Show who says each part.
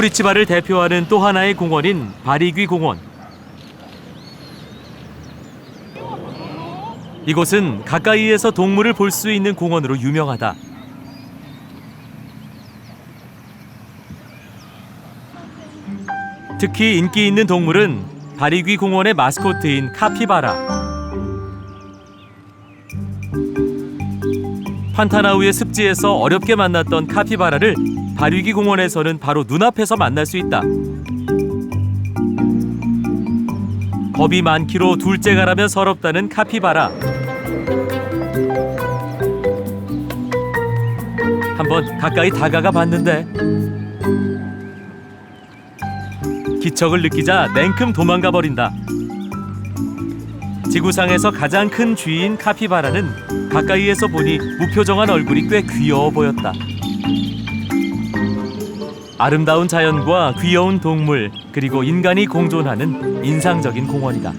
Speaker 1: 쿠리치바를 대표하는 또 하나의 공원인 바리귀 공원. 이곳은 가까이에서 동물을 볼 수 있는 공원으로 유명하다. 특히 인기 있는 동물은 바리귀 공원의 마스코트인 카피바라. 판타나우의 습지에서 어렵게 만났던 카피바라를 바리귀 공원에서는 바로 눈앞에서 만날 수 있다. 겁이 많기로 둘째가라면 서럽다는 카피바라. 한번 가까이 다가가 봤는데 기척을 느끼자 냉큼 도망가 버린다. 지구상에서 가장 큰 쥐인 카피바라는 가까이에서 보니 무표정한 얼굴이 꽤 귀여워 보였다. 아름다운 자연과 귀여운 동물 그리고 인간이 공존하는 인상적인 공원이다.